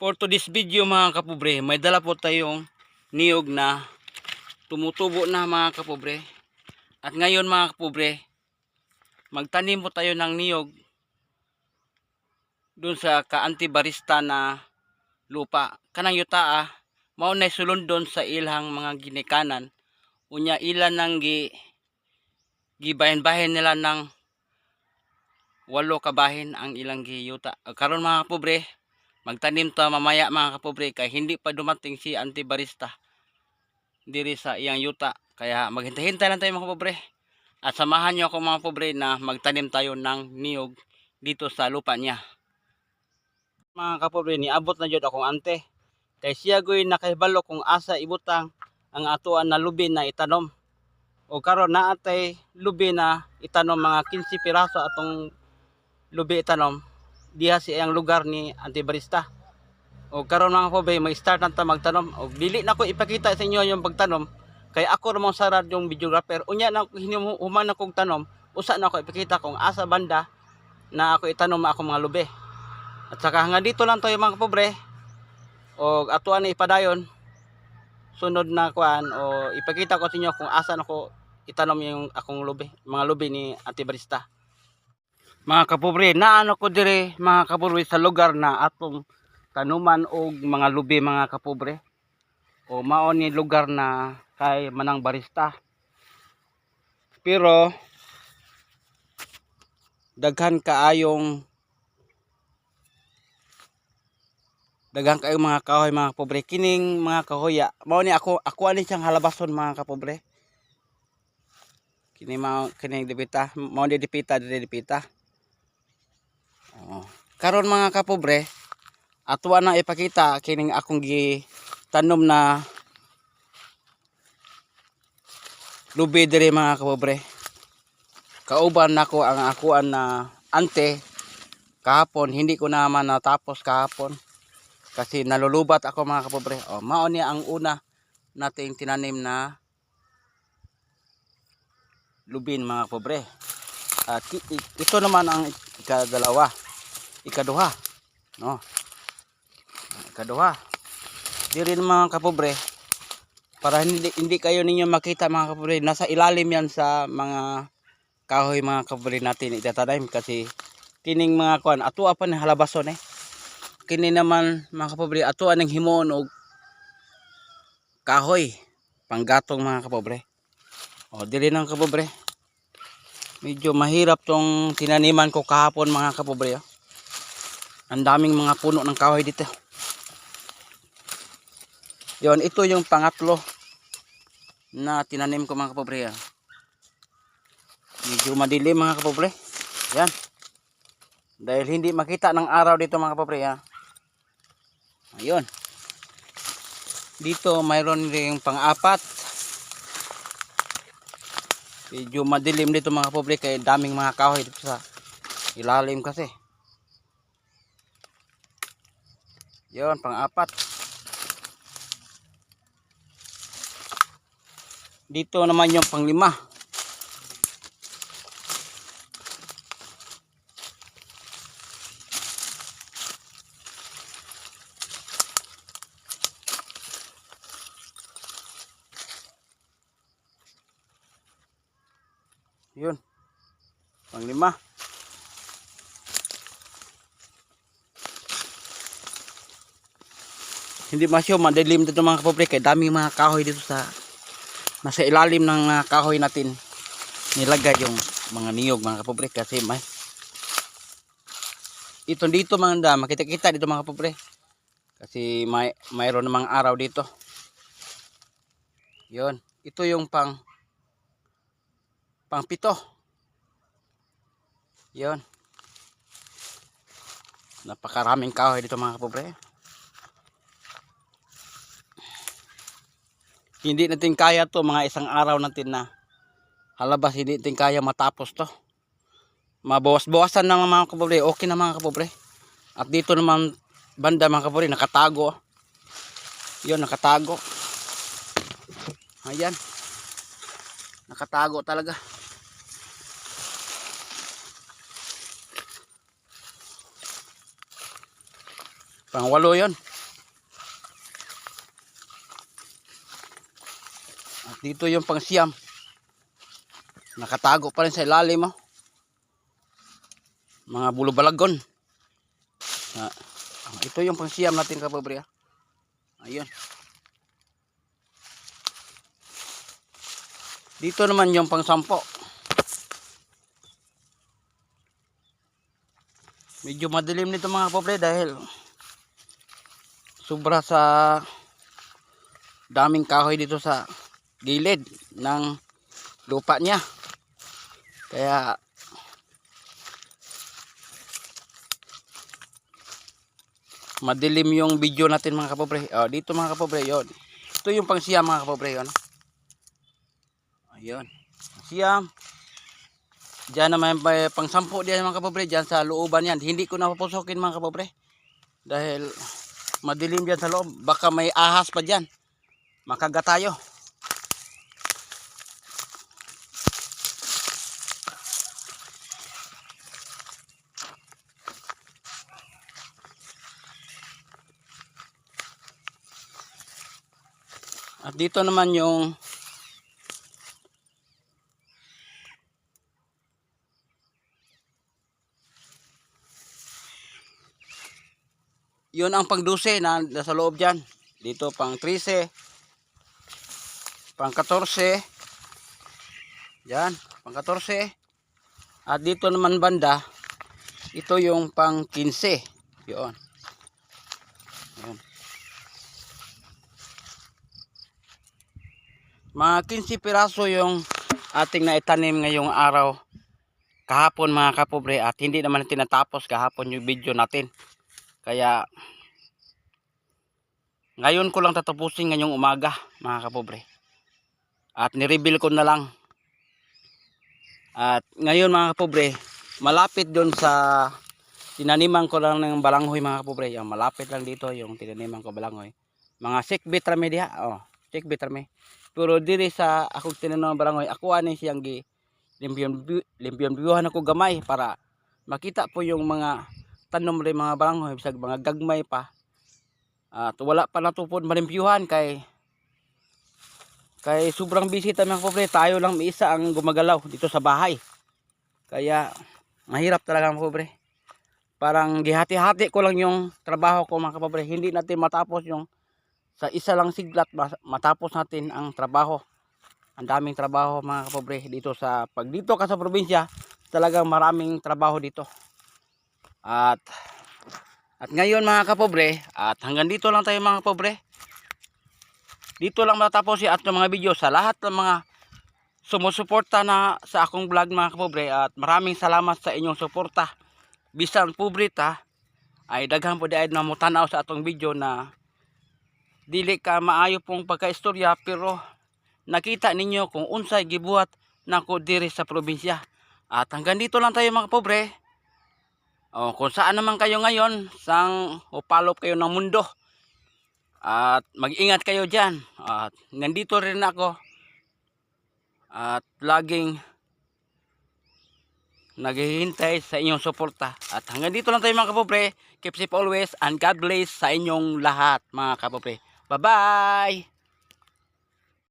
For today's video mga kapobre, may dala po tayong niyog na tumutubo na mga kapobre. At ngayon mga kapobre, magtanim po tayo ng niyog dun sa ka-antibarista na lupa. Kanang yuta mao na sulod doon sa ilang mga ginikanan. Unya ilan nang gi gibahin-bahin nila ng walo kabahin ang ilang giyuta. Karon mga kapobre, magtanim ta mamaya mga kapobre kay hindi pa dumating si antibarista diri sa iyang yuta. Kaya maghintay-hintay lang tayo mga kapobre. At samahan niyo ako mga kapobre na magtanim tayo ng niyog dito sa lupa niya. Mga kapobre, niabot na jud akong ante. Kay siya goy nakahibalo kung asa ibutang ang atuan na lubi na itanom. O karon na atay lubi na itanom mga 15 piraso atong lubi itanom diha sa iyang lugar ni Antibarista. O karon mga pobre, may start na ta magtanom. O dili na ko ipakita sa inyo yung pagtanom kay ako ramon sarad yung videographer. Unya na human na kong tanom, usa na ako ipakita kung asa banda na ako itanom ako mga lubi. At saka nga dito lang tayo mga pobre. O atuan na ipadayon sunod na kuan o ipakita ko sa inyo kung asa ako itanom yung akong lubi, mga lubi ni Antibarista mga kapobre naano ko dire mga kapobre sa lugar na atong tanuman og mga lubi mga kapobre. O mao ni lugar na kay manang barista. Pero daghan kaayong daghan kaayong mga kahoy mga kapobre. Kining mga kahoya mao ni ako ako ani siyang halabason mga kapobre. Kini mao kining dipita mao ni dipita dire dipita Oo. Karon mga kapobre, atuwa na ipakita kining akong gi tanom na lubi diri mga kapobre. Kauban nako ang akuan na ante kahapon hindi ko naman natapos kahapon kasi nalulubat ako mga kapobre. O mao ni ang una nating tinanim na lubin mga kapobre. At ito naman ang ikadalawa ikaduha no? Ikaduha. Di rin mga kapobre para hindi, hindi kayo ninyo makita mga kapobre nasa ilalim yan sa mga kahoy mga kapobre natin itatanim kasi kining mga kuan ato pa ni halabason eh. Kini naman mga kapobre ato aning himon og kahoy panggatong mga kapobre. O diri ng kapobre medyo mahirap tong tinaniman ko kahapon mga kapobre oh. Ang daming mga puno ng kahoy dito. Yon, ito yung pangatlo na tinanim ko mga kapobre. ah. Medyo madilim mga kapobre. Yan. Dahil hindi makita ng araw dito mga kapobre. ah. Ayun. Dito mayroon ring pang-apat. Medyo madilim dito mga kapobre kaya daming mga kahoy dito sa ilalim kasi. Yon, pang-apat. Dito naman yung panglima. Yun. Panglima. Hindi masyo madilim dito mga kapobre kay daming mga kahoy dito sa nasa ilalim ng mga kahoy natin. Nilagay yung mga niyog mga kapobre kasi may ito dito mga da makita kita dito mga kapobre. Kasi may mayroon namang araw dito. Yon ito yung pang pang pito. Yon napakaraming kahoy dito mga kapobre hindi natin kaya to mga isang araw natin na. Halabas hindi natin kaya matapos to. Mabawas-bawasan ng mga kapobre. Okay na mga kapobre. At dito naman banda mga kapobre nakatago yun nakatago. Ayan. Nakatago talaga. Pang walo yun dito yung pangsiyam. Nakatago pa rin sa ilalim oh. Mga bulubalagon. Ah, ito yung pangsiyam natin kapobre. ah. Ayun. Dito naman yung pangsampo. Medyo madilim nito mga kapobre dahil sobra sa daming kahoy dito sa gilid ng lupa niya. Kaya madilim yung video natin mga kapobre. Oh, dito mga kapobre, yon. Ito yung pangsiyam mga kapobre, yon. Ayun. Siyam. Diyan naman may pangsampo diyan mga kapobre, diyan sa looban yan. Hindi ko napapusokin mga kapobre. Dahil madilim diyan sa loob. Baka may ahas pa diyan. Makagat tayo. Dito naman yung yun ang pang 12 na nasa loob dyan. Dito pang 13, pang 14, yan, pang 14. At dito naman banda, ito yung pang 15. Yun. Mga 15 piraso yung ating naitanim ngayong araw kahapon mga kapobre at hindi naman tinatapos kahapon yung video natin. Kaya ngayon ko lang tatapusin ngayong umaga mga kapobre. At nireveal ko na lang. At ngayon mga kapobre, malapit doon sa tinaniman ko lang ng balanghoy mga kapobre. Yung malapit lang dito yung tinaniman ko balanghoy. Mga sikbit rami diha. Oh, sikbit rami. Pero diri sa akong tinanom ng balanghoy, ako ani siyang gi limpyon limpyon biyuhan ako gamay para makita po yung mga tanom rin mga balanghoy bisag mga gagmay pa. At wala pa natupod malimpyuhan kay kay sobrang busy tayo mga pobre tayo lang isa ang gumagalaw dito sa bahay. Kaya mahirap talaga mga pobre. Parang gihati-hati ko lang yung trabaho ko mga kapobre. Hindi natin matapos yung sa isa lang siglat matapos natin ang trabaho ang daming trabaho mga kapobre dito sa pag dito ka sa probinsya talagang maraming trabaho dito at at ngayon mga kapobre, at hanggang dito lang tayo mga kapobre. Dito lang matapos si at ng mga video sa lahat ng mga sumusuporta na sa akong vlog mga kapobre at maraming salamat sa inyong suporta. Bisan pobrita ay daghan po dahil na mo tanaw sa atong video na dili ka maayo pong pagkaistorya pero nakita ninyo kung unsay gibuhat nako diri sa probinsya. At hanggang dito lang tayo mga kapobre. O, kung saan naman kayo ngayon, sang upalop kayo ng mundo. At mag-ingat kayo dyan. At nandito rin ako. At laging naghihintay sa inyong suporta. At hanggang dito lang tayo mga kapobre. Keep safe always and God bless sa inyong lahat mga kapobre. Bye-bye!